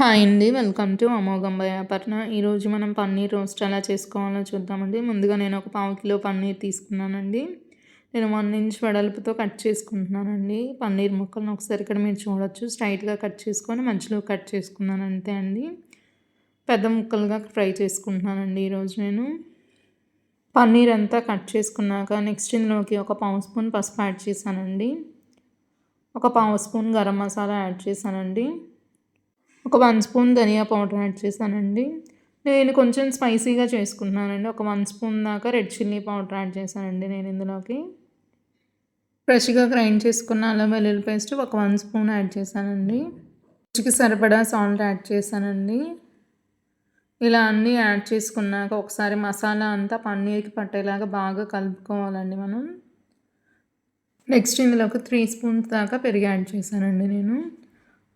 Hi అండి. Welcome to అమోఘం వ్యాపర్ణ ఈరోజు మనం పన్నీర్ రోస్ట్ ఎలా చేసుకోవాలో చూద్దామండి. ముందుగా నేను ఒక పావు కిలో పన్నీర్ తీసుకున్నానండి. నేను వన్ ఇంచ్ వెడల్పుతో కట్ చేసుకుంటున్నానండి. పన్నీర్ ముక్కలను ఒకసారి ఇక్కడ మీరు చూడొచ్చు. స్ట్రైట్గా కట్ చేసుకొని మధ్యలో కట్ చేసుకున్నాను అంతే అండి. పెద్ద ముక్కలుగా ఫ్రై చేసుకుంటున్నానండి ఈరోజు నేను. పన్నీర్ అంతా కట్ చేసుకున్నాక నెక్స్ట్ ఇందులోకి ఒక పావు స్పూన్ పసుపు యాడ్ చేశానండి. ఒక పావు స్పూన్ గరం మసాలా యాడ్ చేశానండి. ఒక వన్ స్పూన్ ధనియా పౌడర్ యాడ్ చేశానండి. నేను కొంచెం స్పైసీగా చేసుకున్నానండి ఒక వన్ స్పూన్ దాకా రెడ్ చిల్లీ పౌడర్ యాడ్ చేశానండి నేను ఇందులోకి. ఫ్రెష్గా గ్రైండ్ చేసుకున్న అల్లం వెల్లుల్లి పేస్ట్ ఒక వన్ స్పూన్ యాడ్ చేశానండి. రుచికి సరిపడా సాల్ట్ యాడ్ చేశానండి. ఇలా అన్నీ యాడ్ చేసుకున్నాక ఒకసారి మసాలా అంతా పన్నీర్కి పట్టేలాగా బాగా కలుపుకోవాలండి మనం. నెక్స్ట్ ఇందులోకి త్రీ స్పూన్స్ దాకా పెరిగి యాడ్ చేశానండి నేను.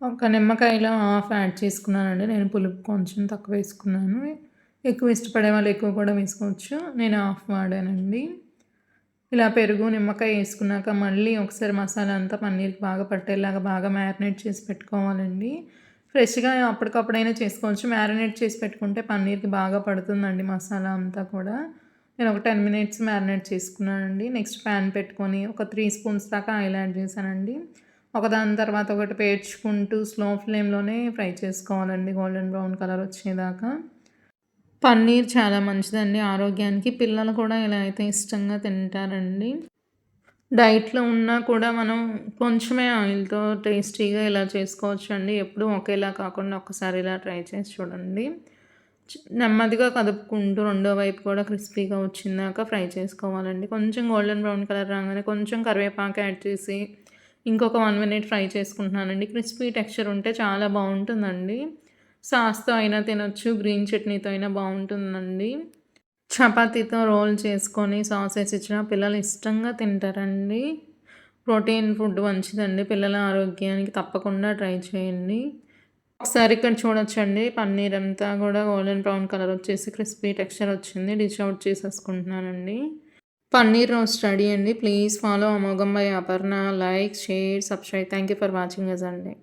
ఒక నిమ్మకాయలో హాఫ్ యాడ్ చేసుకున్నానండి. నేను పులుపు కొంచెం తక్కువ వేసుకున్నాను. ఎక్కువ ఇష్టపడే వాళ్ళు ఎక్కువ కూడా వేసుకోవచ్చు. నేను హాఫ్ వాడానండి. ఇలా పెరుగు నిమ్మకాయ వేసుకున్నాక మళ్ళీ ఒకసారి మసాలా అంతా పన్నీర్కి బాగా పట్టేలాగా బాగా మ్యారినేట్ చేసి పెట్టుకోవాలండి. ఫ్రెష్గా అప్పటికప్పుడైనా చేసుకోవచ్చు. మ్యారినేట్ చేసి పెట్టుకుంటే పన్నీర్కి బాగా పడుతుందండి మసాలా అంతా కూడా. నేను ఒక టెన్ మినిట్స్ మ్యారినేట్ చేసుకున్నానండి. నెక్స్ట్ ప్యాన్ పెట్టుకొని ఒక త్రీ స్పూన్స్ దాకా ఆయిల్ యాడ్ చేశానండి. ఒకదాని తర్వాత ఒకటి పేర్చుకుంటూ స్లో ఫ్లేమ్లోనే ఫ్రై చేసుకోవాలండి. గోల్డెన్ బ్రౌన్ కలర్ వచ్చేదాకా. పన్నీర్ చాలా మంచిదండి. ఆరోగ్యానికి పిల్లలు కూడా ఇలా అయితే ఇష్టంగా తింటారండి. డైట్లో ఉన్నా కూడా మనం కొంచెమే ఆయిల్తో టేస్టీగా ఇలా చేసుకోవచ్చు అండి ఎప్పుడూ ఒకేలా కాకుండా ఒకసారి ఇలా ట్రై చేసి చూడండి. నెమ్మదిగా కదుపుకుంటూ రెండో వైపు కూడా క్రిస్పీగా వచ్చిందాక ఫ్రై చేసుకోవాలండి. కొంచెం గోల్డెన్ బ్రౌన్ కలర్ రాగానే కొంచెం కరివేపాకు యాడ్ చేసి ఇంకొక వన్ మినిట్ ఫ్రై చేసుకుంటున్నానండి. క్రిస్పీ టెక్స్చర్ ఉంటే చాలా బాగుంటుందండి. సాస్తో అయినా తినొచ్చు గ్రీన్ చట్నీతో అయినా బాగుంటుందండి. చపాతీతో రోల్ చేసుకొని సాసెస్ ఇచ్చిన పిల్లలు ఇష్టంగా తింటారండి. ప్రోటీన్ ఫుడ్ మంచిదండి. పిల్లల ఆరోగ్యానికి తప్పకుండా ట్రై చేయండి. ఒకసారి ఇక్కడ చూడొచ్చండి. పన్నీర్ అంతా కూడా గోల్డెన్ బ్రౌన్ కలర్ వచ్చేసి క్రిస్పీ టెక్స్చర్ వచ్చింది. డిష్ అవుట్ చేసేసుకుంటున్నానండి. పన్నీర్ రోస్ట్ రెడీ అండి. ప్లీజ్ ఫాలో అమోఘం by Aparna like share subscribe thank you for watching us అండి